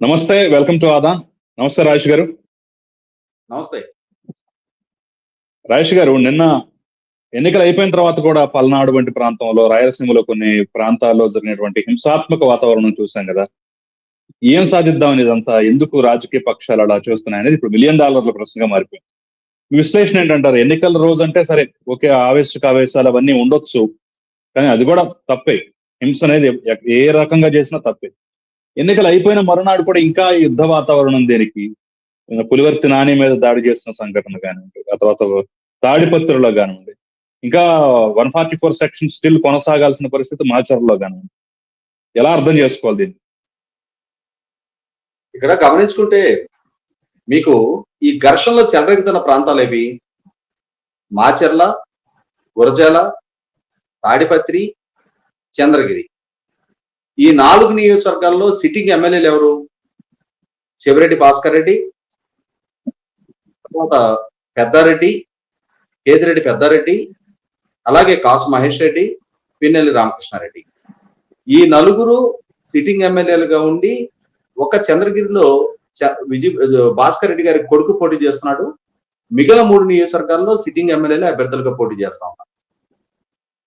నమస్తే welcome to Aadan నమస్తే రాజేష్ గారు. నమస్తే. రాజేష్ గారు నిన్న ఎన్నికలు అయిపోయిన తర్వాత కూడా పల్నాడు వంటి ప్రాంతంలో రాయలసీమలో కొన్ని ప్రాంతాల్లో జరిగినటువంటి హింసాత్మక వాతావరణం చూసాం కదా. ఏం సాధిద్దాం ఇదంతా ఎందుకు రాజకీయ పక్షాలు అలా చూస్తున్నాయి అనేది ఇప్పుడు మిలియన్ డాలర్ల ప్రశ్నగా మారిపోయింది. విశ్లేషణ ఏంటంటారు? ఎన్నికల రోజు అంటే సరే ఓకే ఆవేశక ఆవేశాలు అవన్నీ ఉండొచ్చు కానీ అది కూడా తప్పే. హింస అనేది ఏ రకంగా చేసినా తప్పే. ఎన్నికలు అయిపోయిన మరునాడు కూడా ఇంకా యుద్ధ వాతావరణం దేనికి? పులివర్తి నాని మీద దాడి చేస్తున్న సంఘటన కానివ్వండి ఆ తర్వాత తాడిపత్రిలో కానివ్వండి ఇంకా one forty four section still కొనసాగాల్సిన పరిస్థితి మాచర్లో కానివ్వండి. ఎలా అర్థం చేసుకోవాలి దీన్ని? ఇక్కడ గమనించుకుంటే మీకు ఈ ఘర్షణలో చెలరెగుతున్న ప్రాంతాలు ఏవి? మాచర్ల గురజాల తాడిపత్రి చంద్రగిరి. ఈ నాలుగు నియోజకవర్గాల్లో సిట్టింగ్ ఎమ్మెల్యేలు ఎవరు? చెవిరెడ్డి భాస్కర్ రెడ్డి తర్వాత పెద్దారెడ్డి కేతిరెడ్డి పెద్దారెడ్డి అలాగే కాసు మహేష్ రెడ్డి పిన్నెల్లి రామకృష్ణారెడ్డి. ఈ నలుగురు సిట్టింగ్ ఎమ్మెల్యేలుగా ఉండి ఒక చంద్రగిరిలో విజయ విజయ్ భాస్కర్ రెడ్డి గారి కొడుకు పోటీ చేస్తున్నాడు. మిగిలిన మూడు నియోజకవర్గాల్లో సిట్టింగ్ ఎమ్మెల్యేలు అభ్యర్థులుగా పోటీ చేస్తా ఉన్నారు.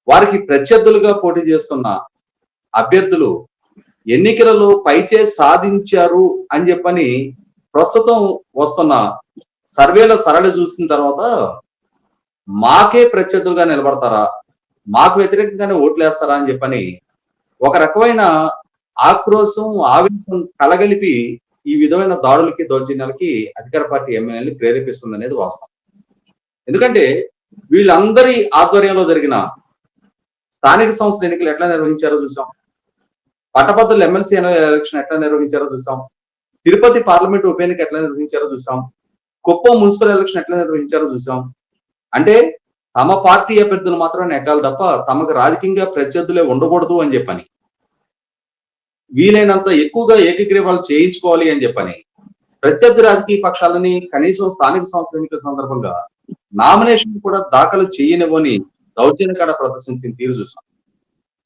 వారికి ప్రత్యర్థులుగా పోటీ చేస్తున్న అభ్యర్థులు ఎన్నికలలో పైచే సాధించారు అని చెప్పని ప్రస్తుతం వస్తున్న సర్వేలో సరళ చూసిన తర్వాత మాకే ప్రత్యర్థులుగా నిలబడతారా? మాకు వ్యతిరేకంగానే ఓట్లేస్తారా అని చెప్పని ఒక రకమైన ఆక్రోశం ఆవేశం కలగలిపి ఈ విధమైన దాడులకి దౌర్జన్యాలకి అధికార పార్టీ ఎమ్మెల్యేని ప్రేరేపిస్తుంది అనేది వాస్తవం. ఎందుకంటే వీళ్ళందరి ఆధ్వర్యంలో జరిగిన స్థానిక సంస్థల ఎన్నికలు ఎట్లా నిర్వహించారో చూసాం. పట్టభద్రులు ఎమ్మెల్సీ ఎలక్షన్ ఎట్లా నిర్వహించారో చూసాం తిరుపతి పార్లమెంట్ ఉప ఎన్నిక ఎట్లా నిర్వహించారో చూసాం కుప్పం మున్సిపల్ ఎలక్షన్ ఎట్లా నిర్వహించారో చూసాం అంటే తమ పార్టీ అభ్యర్థులు మాత్రమే నెగ్గాలి తప్ప తమకు రాజకీయంగా ప్రత్యర్థులే ఉండకూడదు అని చెప్పని. వీలైనంత ఎక్కువగా ఏకగ్రీవాలు చేయించుకోవాలి అని చెప్పని. ప్రత్యర్థి రాజకీయ పక్షాలని కనీసం స్థానిక సంస్థల ఎన్నికల సందర్భంగా నామినేషన్ కూడా దాఖలు చేయనివ్వని దౌర్జన్యకాడ ప్రదర్శించిన తీరు చూసాం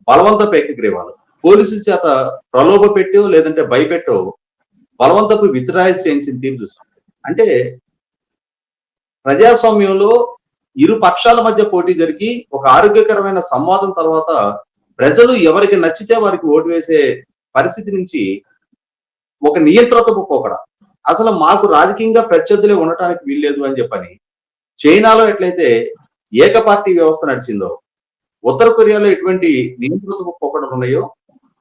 బలవంతపు ఏకగ్రీవాలు. పోలీసుల చేత ప్రలోభ పెట్టో లేదంటే భయపెట్టో బలవంతపు విత్డ్రాయల్ చేయించిన తీరు చూసాం. అంటే ప్రజాస్వామ్యంలో ఇరు పక్షాల మధ్య పోటీ జరిగి ఒక ఆరోగ్యకరమైన సంవాదం తర్వాత ప్రజలు ఎవరికి నచ్చితే వారికి ఓటు వేసే పరిస్థితి నుంచి ఒక నియంత్రణతో పోకడ. అసలు మాకు రాజకీయంగా ప్రత్యర్థులే ఉండటానికి వీల్లేదు అని చెప్పని చైనాలో ఎట్లయితే ఏక పార్టీ వ్యవస్థ నడిచిందో ఉత్తర కొరియాలో ఎటువంటి నియంత్రణతో పోకడలు ఉన్నాయో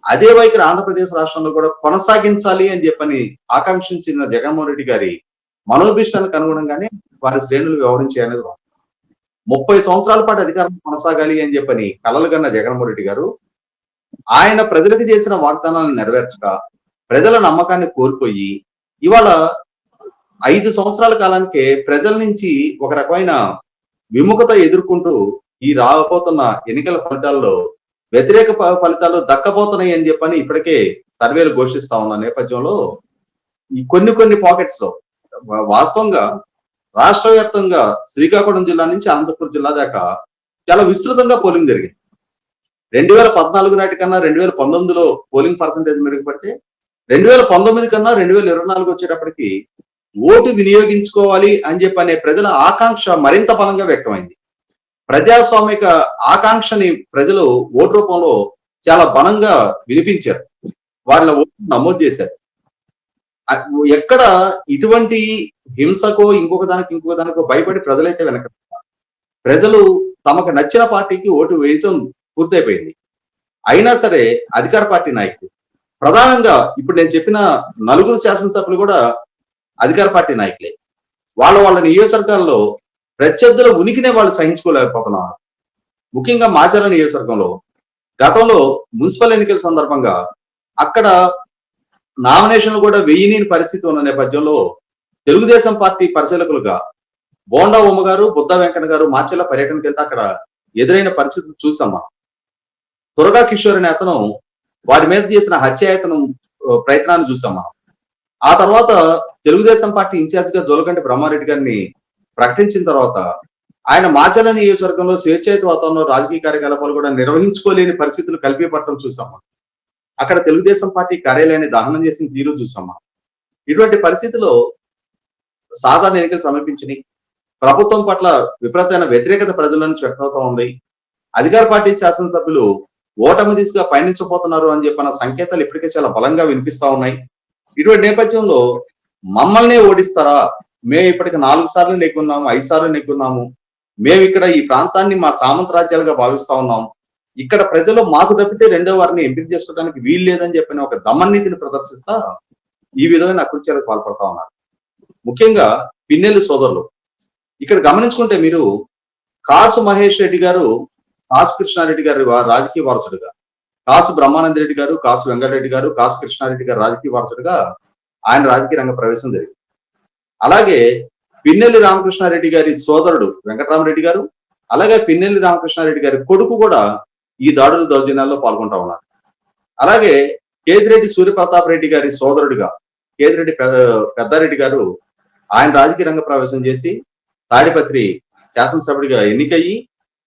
అదే వైఖరి ఆంధ్రప్రదేశ్ రాష్ట్రంలో కూడా కొనసాగించాలి అని చెప్పని ఆకాంక్షించిన జగన్మోహన్ రెడ్డి గారి మనోభిష్టానికి అనుగుణంగానే వారి శ్రేణులు వ్యవహరించి అనేది ముప్పై సంవత్సరాల పాటు అధికారం కొనసాగాలి అని చెప్పని కలలు కన్న జగన్మోహన్ రెడ్డి గారు ఆయన ప్రజలకు చేసిన వాగ్దానాలను నెరవేర్చక ప్రజల నమ్మకాన్ని కోల్పోయి ఇవాళ ఐదు సంవత్సరాల కాలానికే ప్రజల నుంచి ఒక రకమైన విముఖత ఎదుర్కొంటూ ఈ రాబోతున్న ఎన్నికల ఫలితాల్లో వ్యతిరేక ఫలితాలు దక్కబోతున్నాయి అని చెప్పని ఇప్పటికే సర్వేలు ఘోషిస్తా ఉన్న నేపథ్యంలో ఈ కొన్ని కొన్ని పాకెట్స్లో వాస్తవంగా రాష్ట్ర వ్యాప్తంగా శ్రీకాకుళం జిల్లా నుంచి అనంతపురం జిల్లా దాకా చాలా విస్తృతంగా పోలింగ్ జరిగింది. రెండు వేల పద్నాలుగు నాటి కన్నా రెండు వేల పంతొమ్మిదిలో పోలింగ్ పర్సంటేజ్ మెరుగుపడితే రెండు వేల పంతొమ్మిది కన్నా రెండు వేల ఇరవై నాలుగు వచ్చేటప్పటికి ఓటు వినియోగించుకోవాలి అని చెప్పి అనే ప్రజల ఆకాంక్ష మరింత బలంగా వ్యక్తమైంది. ప్రజాస్వామిక ఆకాంక్షని ప్రజలు ఓటు రూపంలో చాలా బలంగా వినిపించారు. వాళ్ళ ఓటు నమోదు చేశారు. ఎక్కడ ఇటువంటి హింసకో ఇంకొక దానికి ఇంకొక దానికో భయపడి ప్రజలైతే వెనక ప్రజలు తమకు నచ్చిన పార్టీకి ఓటు వేయటం పూర్తయిపోయింది. అయినా సరే అధికార పార్టీ నాయకులు ప్రధానంగా ఇప్పుడు నేను చెప్పిన నలుగురు శాసనసభ్యులు కూడా అధికార పార్టీ నాయకులే. వాళ్ళ వాళ్ళ నియోజకవర్గాల్లో ప్రత్యర్థుల ఉనికినే వాళ్ళు సహించుకోలేకపోతున్నారు. ముఖ్యంగా మాచర్ల నియోజకవర్గంలో గతంలో మున్సిపల్ ఎన్నికల సందర్భంగా అక్కడ నామినేషన్లు కూడా వెయ్యని పరిస్థితి ఉన్న నేపథ్యంలో తెలుగుదేశం పార్టీ పరిశీలకులుగా బోండా ఉమ్మ గారు బుద్ధ వెంకన్న గారు మాచర్ల పర్యటనకి వెళ్తే అక్కడ ఎదురైన పరిస్థితులు చూసాం మనం త్వరగా కిషోర్ అనే అతను వారి మీద చేసిన హత్యాయతనం ప్రయత్నాన్ని చూసాం మనం ఆ తర్వాత తెలుగుదేశం పార్టీ ఇన్ఛార్జ్గా జోలకంటి బ్రహ్మారెడ్డి గారిని ప్రకటించిన తర్వాత ఆయన మాచల నియోజకవర్గంలో స్వేచ్ఛాయుత వాతావరణంలో రాజకీయ కార్యకలాపాలు కూడా నిర్వహించుకోలేని పరిస్థితులు కల్పిపట్టడం చూసామా అక్కడ తెలుగుదేశం పార్టీ కార్యాలయాన్ని దహనం చేసిన తీరు చూసామా ఇటువంటి పరిస్థితిలో సాధారణ ఎన్నికలు సమీపించినాయి. ప్రభుత్వం పట్ల విపరీతమైన వ్యతిరేకత ప్రజలను నుంచి వ్యక్తమవుతా ఉంది. అధికార పార్టీ శాసనసభ్యులు ఓటమి దిశగా పయనించబోతున్నారు అని చెప్పిన సంకేతాలు ఇప్పటికే చాలా బలంగా వినిపిస్తా ఉన్నాయి. ఇటువంటి నేపథ్యంలో మమ్మల్నే ఓడిస్తారా? మేము ఇప్పటికి నాలుగు సార్లు నెగ్గున్నాము ఐదు సార్లు నెగ్గున్నాము మేము ఇక్కడ ఈ ప్రాంతాన్ని మా సామంత రాజ్యాలుగా భావిస్తా ఉన్నాం. ఇక్కడ ప్రజలు మాకు తప్పితే రెండో వారిని ఎంపిక చేసుకోవడానికి వీలు లేదని చెప్పిన ఒక దమన్నీతిని ప్రదర్శిస్తా ఈ విధమైన అకృత్యాలకు పాల్పడతా ఉన్నారు. ముఖ్యంగా పిన్నెల్లి సోదరులు. ఇక్కడ గమనించుకుంటే మీరు కాసు మహేష్ రెడ్డి గారు కాసు కృష్ణారెడ్డి గారి రాజకీయ వారసుడుగా. కాసు బ్రహ్మానంద రెడ్డి గారు కాసు వెంకటరెడ్డి గారు కాసు కృష్ణారెడ్డి గారు రాజకీయ వారసుడుగా ఆయన రాజకీయ రంగ ప్రవేశం జరిగింది. అలాగే పిన్నెల్లి రామకృష్ణారెడ్డి గారి సోదరుడు వెంకటరామరెడ్డి గారు అలాగే పిన్నెల్లి రామకృష్ణారెడ్డి గారి కొడుకు కూడా ఈ దాడుల దౌర్జన్యాల్లో పాల్గొంటా ఉన్నారు. అలాగే కేదిరెడ్డి సూర్యప్రతాప్ రెడ్డి గారి సోదరుడిగా కేదిరెడ్డి పెద్ద- పెద్దారెడ్డి గారు ఆయన రాజకీయ రంగ ప్రవేశం చేసి తాడిపత్రి శాసనసభ్యుడిగా ఎన్నికయ్యి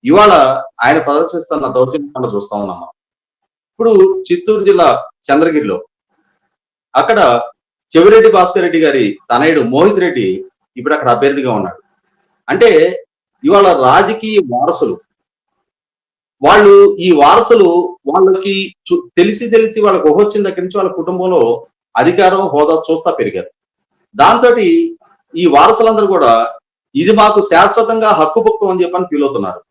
ఇవాళ ఆయన ప్రదర్శిస్తున్న దౌర్జన్యాలను చూస్తా ఉన్నాం ఇప్పుడు చిత్తూరు జిల్లా చంద్రగిరిలో అక్కడ చెవిరెడ్డి భాస్కర్ రెడ్డి గారి తనయుడు మోహిత్ రెడ్డి ఇప్పుడు అక్కడ అభ్యర్థిగా ఉన్నాడు. అంటే ఇవాళ రాజకీయ వారసులు వాళ్ళు ఈ వారసులు వాళ్ళకి చు- తెలిసి తెలిసి వాళ్ళకి వచ్చిన దగ్గర నుంచి వాళ్ళ కుటుంబంలో అధికారం హోదా చూస్తా పెరిగారు. దాంతో ఈ వారసులందరూ కూడా ఇది మాకు శాశ్వతంగా హక్కుభుక్తం అని చెప్పని ఫీల్ అవుతున్నారు.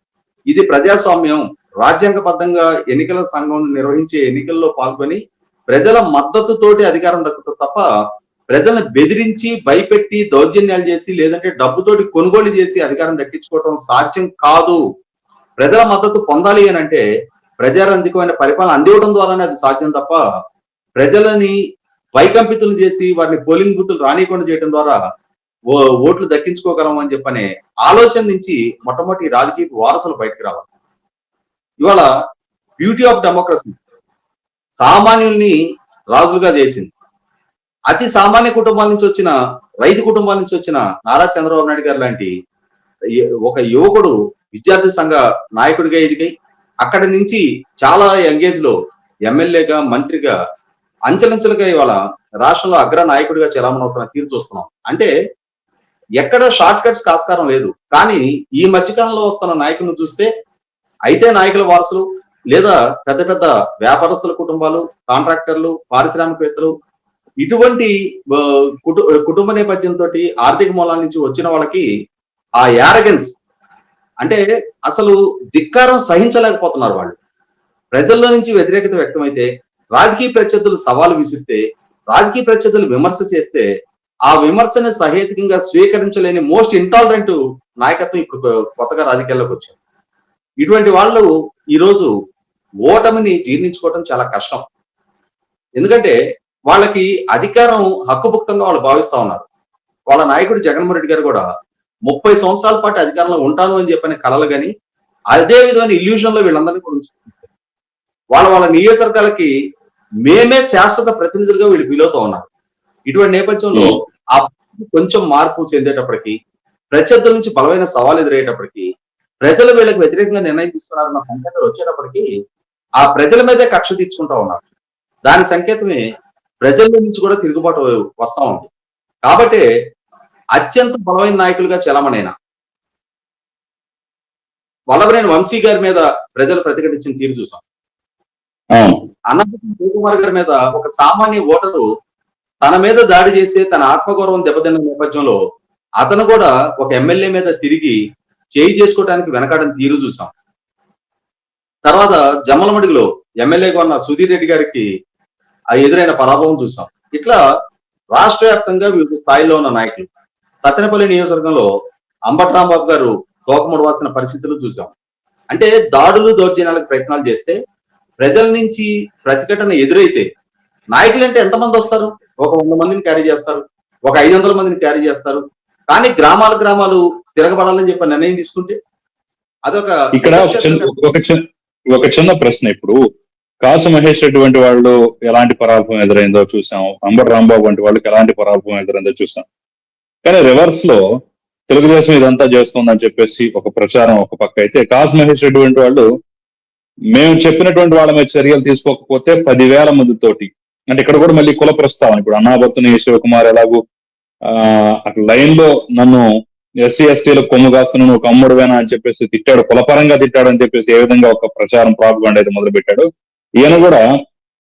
ఇది ప్రజాస్వామ్యం రాజ్యాంగబద్ధంగా ఎన్నికల సంఘం నిర్వహించే ఎన్నికల్లో పాల్గొని ప్రజల మద్దతుతోటి అధికారం దక్కుతుంది తప్ప ప్రజలను బెదిరించి భయపెట్టి దౌర్జన్యాలు చేసి లేదంటే డబ్బుతోటి కొనుగోలు చేసి అధికారం దక్కించుకోవటం సాధ్యం కాదు. ప్రజల మద్దతు పొందాలి అని అంటే ప్రజారంధికమైన పరిపాలన అందివ్వడం ద్వారానే అది సాధ్యం తప్ప ప్రజలని వైకంపితులు చేసి వారిని పోలింగ్ బూతులు రానియకుండా చేయడం ద్వారా ఓ- ఓట్లు దక్కించుకోగలం అని చెప్పనే ఆలోచన నుంచి మొట్టమొదటి రాజకీయ వారసులు బయటకు రావాలి. ఇవాళ బ్యూటీ ఆఫ్ డెమోక్రసీ సామాన్యుల్ని రాజులుగా చేసింది. అతి సామాన్య కుటుంబాల నుంచి వచ్చిన రైతు కుటుంబాల నుంచి వచ్చిన నారా చంద్రబాబు నాయుడు గారు లాంటి ఒక యువకుడు విద్యార్థి సంఘ నాయకుడిగా ఎదిగాయి. అక్కడి నుంచి చాలా ఎంగేజ్లో ఎమ్మెల్యేగా మంత్రిగా అంచెలంచెలుగా ఇవాళ రాష్ట్రంలో అగ్ర నాయకుడిగా చలామణవుతున్న తీరు చూస్తున్నాం. అంటే ఎక్కడ షార్ట్ కట్స్ కాస్కారం లేదు. కానీ ఈ మధ్యకాలంలో వస్తున్న నాయకులను చూస్తే అయితే నాయకుల వారసులు లేదా పెద్ద పెద్ద వ్యాపారస్తుల కుటుంబాలు కాంట్రాక్టర్లు పారిశ్రామికవేత్తలు ఇటువంటి కుటు- కుటుంబ నేపథ్యంతో ఆర్థిక మూలాల నుంచి వచ్చిన వాళ్ళకి ఆ యారగెన్స్ అంటే అసలు ధిక్కారం సహించలేకపోతున్నారు వాళ్ళు. ప్రజల్లో నుంచి వ్యతిరేకత వ్యక్తమైతే రాజకీయ ప్రత్యర్థులు సవాలు విసిరితే రాజకీయ ప్రత్యర్థులు విమర్శ చేస్తే ఆ విమర్శని సహేతుకంగా స్వీకరించలేని మోస్ట్ ఇంటాలరెంట్ నాయకత్వం ఇప్పుడు కొత్తగా రాజకీయాల్లోకి వచ్చారు. ఇటువంటి వాళ్ళు ఈరోజు ఓటమిని జీర్ణించుకోవడం చాలా కష్టం. ఎందుకంటే వాళ్ళకి అధికారం హక్కుభుక్తంగా వాళ్ళు భావిస్తా ఉన్నారు. వాళ్ళ నాయకుడు జగన్మోహన్ రెడ్డి గారు కూడా ముప్పై సంవత్సరాల పాటు అధికారంలో ఉంటాను అని చెప్పని కలలు కానీ అదే విధమైన ఇల్యూషన్లో వీళ్ళందరినీ కూడా. వాళ్ళ వాళ్ళ నియోజకవర్గాలకి మేమే శాశ్వత ప్రతినిధులుగా వీళ్ళు ఫీల్ ఉన్నారు. ఇటువంటి నేపథ్యంలో ఆ కొంచెం మార్పు చెందేటప్పటికి ప్రత్యర్థుల నుంచి బలమైన సవాల్ ఎదురయ్యేటప్పటికి ప్రజలు వీళ్ళకి వ్యతిరేకంగా నిర్ణయం తీసుకున్నారన్న సంకేతాలు వచ్చేటప్పటికి ఆ ప్రజల మీదే కక్ష తీర్చుకుంటా ఉన్నారు. దాని సంకేతమే ప్రజల నుంచి కూడా తిరుగుబాటు వస్తా ఉంది. కాబట్టి అత్యంత బలమైన నాయకులుగా చలమనైన? వల్లభనేని వంశీ గారి మీద ప్రజలు ప్రతిఘటించిన తీరు చూసాం. అవును. అనంతపురం శివకుమార్ గారి మీద ఒక సామాన్య ఓటరు తన మీద దాడి చేసి తన ఆత్మగౌరవం దెబ్బతిన్న నేపథ్యంలో అతను కూడా ఒక ఎమ్మెల్యే మీద తిరిగి చేయి చేసుకోవడానికి వెనకాడని తీరు చూసాం. తర్వాత జమ్మలమడుగులో ఎమ్మెల్యేగా ఉన్న సుధీర్ రెడ్డి గారికి ఆ ఎదురైన పరాభవం చూసాం. ఇట్లా రాష్ట్ర వ్యాప్తంగా వివిధ స్థాయిలో ఉన్న నాయకులు సత్తెనపల్లి నియోజకవర్గంలో అంబట్ రాంబాబు గారు తోకముడవాల్సిన పరిస్థితులు చూసాం. అంటే దాడులు దౌర్జన్యాలకు ప్రయత్నాలు చేస్తే ప్రజల నుంచి ప్రతిఘటన ఎదురైతే నాయకులు అంటే ఎంతమంది వస్తారు? ఒక వంద మందిని క్యారీ చేస్తారు ఒక ఐదు వందల మందిని క్యారీ చేస్తారు. కానీ గ్రామాలు గ్రామాలు తిరగబడాలని చెప్పి నిర్ణయం తీసుకుంటే అదొక ఇక్కడ ఒక ఒక చిన్న ప్రశ్న ఇప్పుడు. కాసు మహేష్ రెడ్డి వంటి వాళ్ళు ఎలాంటి పరాభవం ఎదురైందో చూసాం. అంబర్ రాంబాబు వంటి వాళ్ళకి ఎలాంటి పరాభవం ఎదురైందో చూసాం. కానీ రివర్స్లో తెలుగుదేశం ఇదంతా చేస్తుందని చెప్పేసి ఒక ప్రచారం ఒక పక్క అయితే కాసు మహేష్ రెడ్డి వంటి వాళ్ళు మేము చెప్పినటువంటి వాళ్ళ మీద చర్యలు తీసుకోకపోతే పదివేల మందితోటి అంటే ఇక్కడ కూడా మళ్ళీ కుల ప్రస్తావన ఇప్పుడు అన్నాబత్తుని శివకుమార్ ఎలాగూ ఆ అక్కడ లైన్లో నన్ను ఎస్సీ ఎస్టీలో కొమ్ము కాస్తున్నాను ఒక అమ్ముడువేనా అని చెప్పేసి తిట్టాడు కులపరంగా తిట్టాడు అని చెప్పేసి ఏ విధంగా ఒక ప్రచారం ప్రాపగండ అయితే మొదలు పెట్టాడు ఈయన కూడా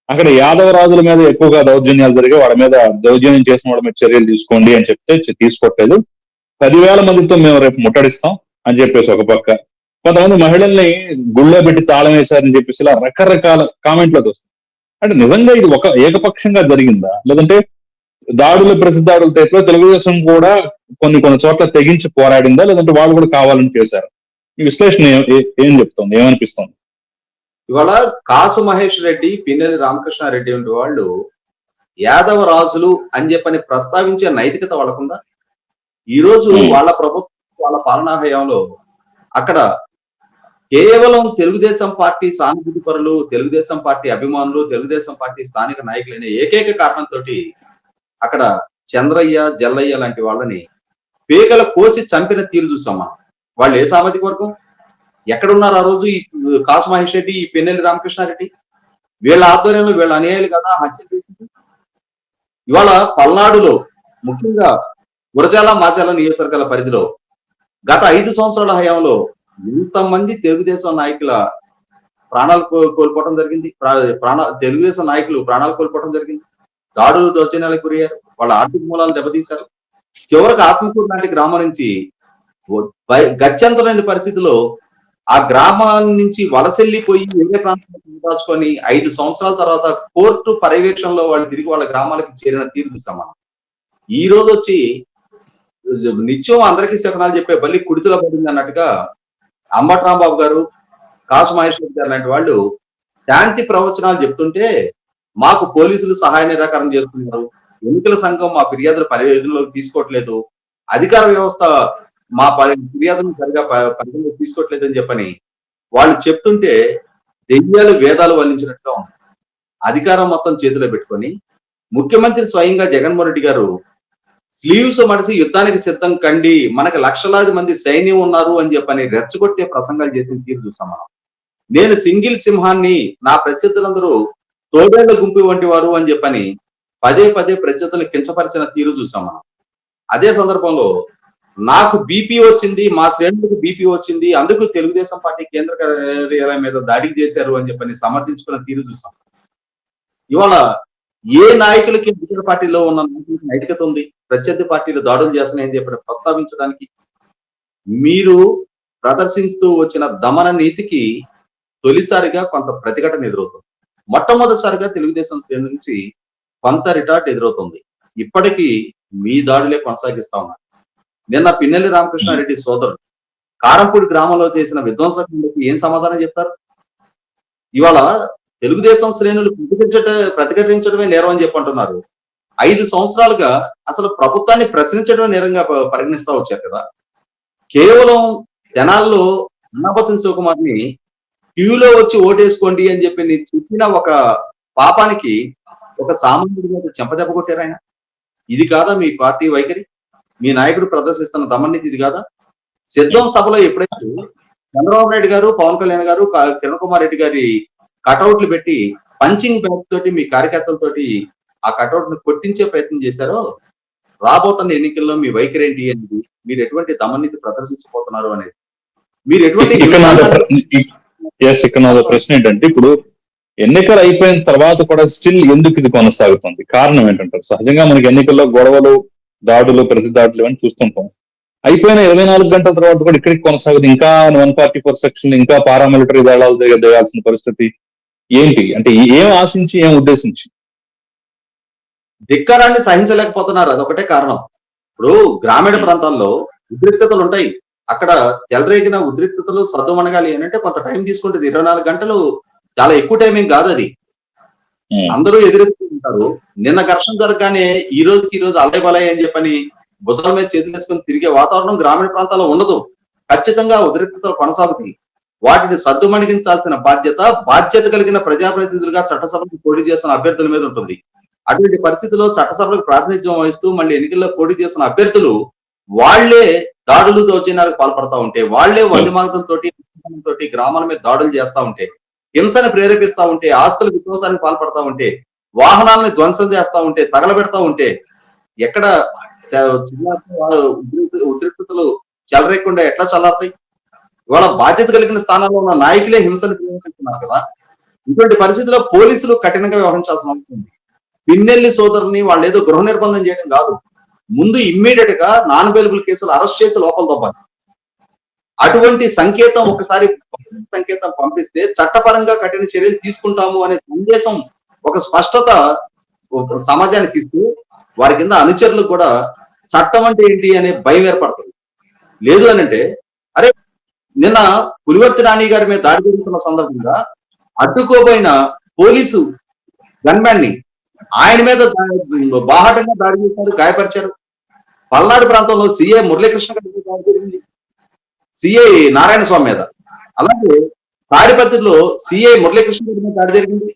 అక్కడ యాదవ రాజుల మీద ఎక్కువగా దౌర్జన్యాలు జరిగి వాడి మీద దౌర్జన్యం చేసిన వాడి మీద చర్యలు తీసుకోండి అని చెప్తే చ- తీసుకోవట్లేదు పదివేల మందితో మేము రేపు ముట్టడిస్తాం అని చెప్పేసి ఒక పక్క. కొంతమంది మహిళల్ని గుళ్ళో పెట్టి తాళం వేశారని చెప్పేసి ఇలా రకరకాల కామెంట్లకు వస్తాయి అంటే నిజంగా ఇది ఒక ఏకపక్షంగా జరిగిందా? లేదంటే దాడులు ప్రతి దాడుల టైప్లో తెలుగుదేశం కూడా కొన్ని కొన్ని చోట్ల తెగించి పోరాడిందా? లేదంటే వాళ్ళు కూడా కావాలని చేశారు? ఈ విశ్లేషణ ఏ- చెప్తుంది? ఏమనిపిస్తుంది? ఇవాళ కాసు మహేష్ రెడ్డి పిన్నెల్లి రామకృష్ణారెడ్డి వంటి వాళ్ళు యాదవ రాజులు అని చెప్పని ప్రస్తావించే నైతికత వాళ్ళకుందా? ఈ రోజు. వాళ్ళ ప్రభుత్వం వాళ్ళ పాలనా హయాంలో అక్కడ కేవలం తెలుగుదేశం పార్టీ సానుభూతి పరులు తెలుగుదేశం పార్టీ అభిమానులు తెలుగుదేశం పార్టీ స్థానిక నాయకులనే ఏకైక కారణంతో అక్కడ చంద్రయ్య జల్లయ్య లాంటి వాళ్ళని పేగల కోసి చంపిన తీరు చూసాం మనం వాళ్ళు ఏ సామాజిక వర్గం? ఎక్కడున్నారు ఆ రోజు ఈ కాసు మహేష్ రెడ్డి ఈ పెన్నెల్లి రామకృష్ణారెడ్డి? వీళ్ళ ఆధ్వర్యంలో వీళ్ళ అనుయాయులు కదా హత్య ఇవాళ పల్నాడులో ముఖ్యంగా గురజాల మాచాల నియోజకవర్గాల పరిధిలో గత ఐదు సంవత్సరాల హయాంలో ఎంతమంది తెలుగుదేశం నాయకుల ప్రాణాలు కోల్పోవడం జరిగింది. ప్రా- ప్రాణ తెలుగుదేశం నాయకులు ప్రాణాలు కోల్పోవడం జరిగింది. దాడులు దౌర్జన్యాలకు గురయ్యారు. వాళ్ళ ఆర్థిక మూలాలు దెబ్బతీశారు. చివరికి ఆత్మకూరు లాంటి గ్రామం నుంచి గత్యంతరమైన పరిస్థితిలో ఆ గ్రామాల నుంచి వలసెల్లిపోయి వేరే ప్రాంతాలకు దాచుకొని ఐదు సంవత్సరాల తర్వాత కోర్టు పర్యవేక్షణలో వాళ్ళు తిరిగి వాళ్ళ గ్రామాలకు చేరిన తీరు సమానం. ఈ రోజు వచ్చి నిత్యం అందరికీ శకనాలు చెప్పే బలి కుడితుల పడింది అన్నట్టుగా అంబట్రాంబాబు గారు కాసు మహేశ్వర్ గారు లాంటి వాళ్ళు శాంతి ప్రవచనాలు చెప్తుంటే మాకు పోలీసులు సహాయ నిరాకరణ చేస్తున్నారు. ఎన్నికల సంఘం మా ఫిర్యాదులు పర్యవేక్షణలోకి తీసుకోవట్లేదు. అధికార వ్యవస్థ మా ఫిర్యాదులను సరిగా పరిగణలోకి తీసుకోవట్లేదు అని చెప్పని వాళ్ళు చెప్తుంటే దెయ్యాలు వేదాలు వల్లించినట్టుగా ఉంది. అధికారం మొత్తం చేతిలో పెట్టుకొని ముఖ్యమంత్రి స్వయంగా జగన్మోహన్ రెడ్డి గారు స్లీవ్స్ మడిసి యుద్ధానికి సిద్ధం కండి మనకి లక్షలాది మంది సైన్యం ఉన్నారు అని చెప్పని రెచ్చగొట్టే ప్రసంగాలు చేసిన తీరు చూసాం మనం. నేను సింగిల్ సింహాన్ని నా ప్రత్యర్థులందరూ తోడేళ్ళ గుంపు వంటి వారు అని చెప్పని పదే పదే ప్రత్యర్థులను కించపరిచిన తీరు చూసాం మనం. అదే సందర్భంలో నాకు బీపీ వచ్చింది మా శ్రేణులకు బీపీ వచ్చింది అందుకు తెలుగుదేశం పార్టీ కేంద్ర కార్యాలయం మీద దాడికి చేశారు అని చెప్పని సమర్థించుకున్న తీరు చూసాం. ఇవాళ ఏ నాయకులకి ఇతర పార్టీలో ఉన్న నాయకులకి నైతికత ఉంది? ప్రత్యర్థి పార్టీలు దాడులు చేస్తున్నాయని చెప్పి ప్రస్తావించడానికి మీరు ప్రదర్శిస్తూ వచ్చిన దమన నీతికి తొలిసారిగా కొంత ప్రతిఘటన ఎదురవుతుంది. మొట్టమొదటిసారిగా తెలుగుదేశం శ్రేణి నుంచి కొంత రిటార్ట్ ఎదురవుతుంది. ఇప్పటికీ మీ దాడులే కొనసాగిస్తా ఉన్నారు. నిన్న పిన్నెల్లి రామకృష్ణారెడ్డి సోదరుడు కారంపూడి గ్రామంలో చేసిన విధ్వంసకులకి ఏం సమాధానం చెప్తారు? ఇవాళ తెలుగుదేశం శ్రేణులు ప్రతిఘటించట ప్రతిఘటించడమే నేరం అని చెప్పి అంటున్నారు ఐదు సంవత్సరాలుగా అసలు ప్రభుత్వాన్ని ప్రశ్నించడమే నేరంగా పరిగణిస్తా వచ్చారు కదా. కేవలం జనాల్లో అన్నాపతిని శివకుమార్ని క్యూలో వచ్చి ఓటేసుకోండి అని చెప్పి నేను చెప్పిన ఒక పాపానికి ఒక సామాన్యుడి మీద చెంపదెబ్బ కొట్టారు ఆయన. ఇది కాదా మీ పార్టీ వైఖరి? మీ నాయకుడు ప్రదర్శిస్తున్న దమన్నీతి ఇది కాదా? సిద్ధం సభలో ఎప్పుడైతే చంద్రబాబు నాయుడు గారు పవన్ కళ్యాణ్ గారు కిరణ్ కుమార్ రెడ్డి గారి కటౌట్లు పెట్టి పంచింగ్ బ్యాగ్ తోటి మీ కార్యకర్తలతోటి ఆ కటౌట్ను కొట్టించే ప్రయత్నం చేశారో రాబోతున్న ఎన్నికల్లో మీ వైఖరి ఏంటి అనేది మీరు ఎటువంటి దమన్నీతి ప్రదర్శించబోతున్నారు అనేది? మీరు ఎటువంటి ఎస్ ఇక్కడ ప్రశ్న ఏంటంటే ఇప్పుడు ఎన్నికలు అయిపోయిన తర్వాత కూడా స్టిల్ ఎందుకు ఇది కొనసాగుతుంది? కారణం ఏంటంటారు? సహజంగా మనకి ఎన్నికల్లో గొడవలు దాడులు ప్రతి దాడులు ఇవన్నీ చూస్తుంటాం. అయిపోయిన ఇరవై నాలుగు గంటల తర్వాత కూడా ఇక్కడికి కొనసాగుతుంది. ఇంకా వన్ ఫార్టీ ఫోర్ సెక్షన్ ఇంకా పారామిలిటరీ దళాలు దగ్గర దిగాల్సిన పరిస్థితి ఏంటి? అంటే ఏం ఆశించి ఏం ఉద్దేశించి? ధిక్కరాన్ని సహించలేకపోతున్నారు. అదొకటే కారణం. ఇప్పుడు గ్రామీణ ప్రాంతాల్లో ఉద్రిక్తతలు ఉంటాయి. అక్కడ తెలరేగిన ఉద్రిక్తతలు సద్దుమణగాలి అని అంటే కొంత టైం తీసుకుంటుంది. ఇరవై నాలుగు గంటలు చాలా ఎక్కువ టైం ఏం కాదు అది. అందరూ ఎదురెత్తుకుంటారు నిన్న ఘర్షణ జరగగానే ఈ రోజుకి ఈ రోజు అలై బలై అని చెప్పని భుజాల మీద చేతులు వేసుకొని తిరిగే వాతావరణం గ్రామీణ ప్రాంతాల్లో ఉండదు. ఖచ్చితంగా ఉద్రిక్తతలు కొనసాగుతాయి. వాటిని సద్దుమణిగించాల్సిన బాధ్యత బాధ్యత కలిగిన ప్రజాప్రతినిధులుగా చట్టసభకు పోటీ చేస్తున్న అభ్యర్థుల మీద ఉంటుంది. అటువంటి పరిస్థితిలో చట్టసభలకు ప్రాతినిధ్యం వహిస్తూ మళ్ళీ ఎన్నికల్లో పోటీ చేస్తున్న అభ్యర్థులు వాళ్ళే దాడులు దౌర్జన్యాలకు పాల్పడతా ఉంటే వాళ్ళే వందిమాలతోటి తోటి గ్రామాల మీద దాడులు చేస్తా ఉంటే హింసను ప్రేరేపిస్తా ఉంటే ఆస్తుల విధ్వంసానికి పాల్పడతా ఉంటే వాహనాలను ధ్వంసం చేస్తా ఉంటే తగలబెడతా ఉంటే ఎక్కడ ఉద్రిక్తతలు చెలరేకుండా ఎట్లా చల్లారుతాయి? ఇవాళ బాధ్యత కలిగిన స్థానంలో ఉన్న నాయకులే హింసను ప్రేరేపిస్తున్నారు కదా? ఇటువంటి పరిస్థితుల్లో పోలీసులు కఠినంగా వ్యవహరించాల్సిన అవసరం ఉంది. పిన్నెల్లి సోదరుని వాళ్ళు ఏదో గృహ నిర్బంధం చేయడం కాదు. ముందు ఇమ్మీడియట్గా నాన్ అవైలబుల్ కేసులు అరెస్ట్ చేసి లోపల దొబ్బాలి. అటువంటి సంకేతం ఒకసారి సంకేతం పంపిస్తే చట్టపరంగా కఠిన చర్యలు తీసుకుంటాము అనే సందేశం ఒక స్పష్టత ఒక సమాజానికి ఇస్తూ వారి కింద అనుచరులకు కూడా చట్టం అంటే ఏంటి అనే భయం ఏర్పడుతుంది. లేదు అని అంటే అరే నిన్న పులివర్తి రాణి గారి మీద దాడి జరుగుతున్న సందర్భంగా అడ్డుకోబోయిన పోలీసు గన్మ్యాన్ని ఆయన మీద బాహటంగా దాడి చేశారు గాయపరిచారు. పల్నాడు ప్రాంతంలో సిఏ మురళీకృష్ణ గారి మీద దాడి జరిగింది. సిఐ నారాయణ స్వామి మీద. అలాగే తాడిపత్రిలో సిఐ మురళీకృష్ణ గారి మీద దాడి జరిగింది.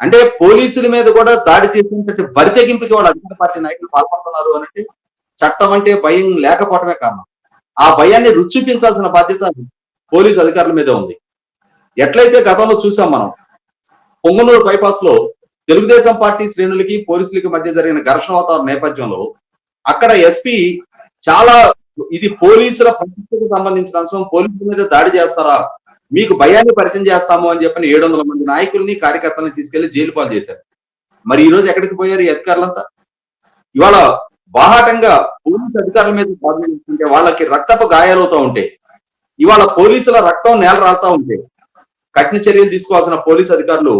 అంటే పోలీసుల మీద కూడా దాడి చేసినటువంటి బరితెగింపుకి వాళ్ళు అధికార పార్టీ నాయకులు పాల్పడుతున్నారు అంటే చట్టం అంటే భయం లేకపోవటమే కారణం. ఆ భయాన్ని రుచి చూపించాల్సిన బాధ్యత పోలీసు అధికారుల మీద ఉంది. ఎట్లయితే గతంలో చూసాం మనం పొంగనూరు బైపాస్లో తెలుగుదేశం పార్టీ శ్రేణులకి పోలీసులకి మధ్య జరిగిన ఘర్షణ వాతావరణ నేపథ్యంలో అక్కడ ఎస్పీ చాలా ఇది పోలీసుల ప్రతిష్టకు సంబంధించిన అంశం. పోలీసుల మీద దాడి చేస్తారా? మీకు భయాన్ని పరిచయం చేస్తాము అని చెప్పని ఏడు వందల మంది నాయకుల్ని కార్యకర్తల్ని తీసుకెళ్ళి జైలు పాలు చేశారు. మరి ఈ రోజు ఎక్కడికి పోయారు ఈ అధికారులంతా? ఇవాళ బాహాటంగా పోలీసు అధికారుల మీద దాడులు చేస్తుంటే వాళ్ళకి రక్తపు గాయాలవుతా ఉంటే ఇవాళ పోలీసుల రక్తం నేల రాలుతా ఉంటే కఠిన చర్యలు తీసుకోవాల్సిన పోలీసు అధికారులు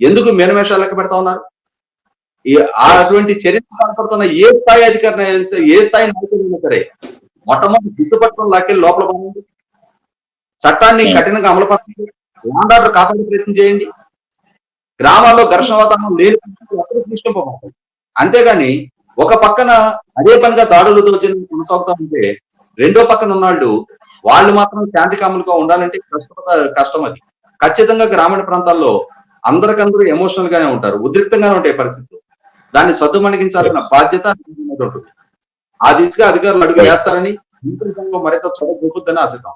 ఎందుకు మేనమేషాలు లెక్క పెడతా ఉన్నారు? అటువంటి చర్యలు పాల్పడుతున్న ఏ స్థాయి అధికారి ఏ స్థాయి నాయకులైనా సరే మొట్టమొదటి గుర్తుపట్టడం లాకెళ్ళి లోపల పడండి. చట్టాన్ని Hmm. కఠినంగా అమలు పరచండి. లాండ్ ఆర్డర్ కాపాడే ప్రయత్నం చేయండి. గ్రామాల్లో ఘర్షణ వాతావరణం లేని ఎక్కడూ సృష్టింపబడతాయి. అంతేగాని ఒక పక్కన అదే పనిగా దాడులు దోచని కొనసాగుతా ఉంటే రెండో పక్కన ఉన్నాళ్ళు వాళ్ళు మాత్రం శాంతి కాములుగా ఉండాలంటే కష్టపడ కష్టం అది. ఖచ్చితంగా గ్రామీణ ప్రాంతాల్లో అందరికందరూ ఎమోషనల్ గానే ఉంటారు ఉద్రిక్తంగానే ఉంటాయి పరిస్థితులు. దాన్ని సద్దుమణిగించాల్సిన బాధ్యత ఉంటుంది. ఆ దిశగా అధికారులు అడుగు వేస్తారని మరింత చొరవ చూపుద్దని ఆశిద్దాం.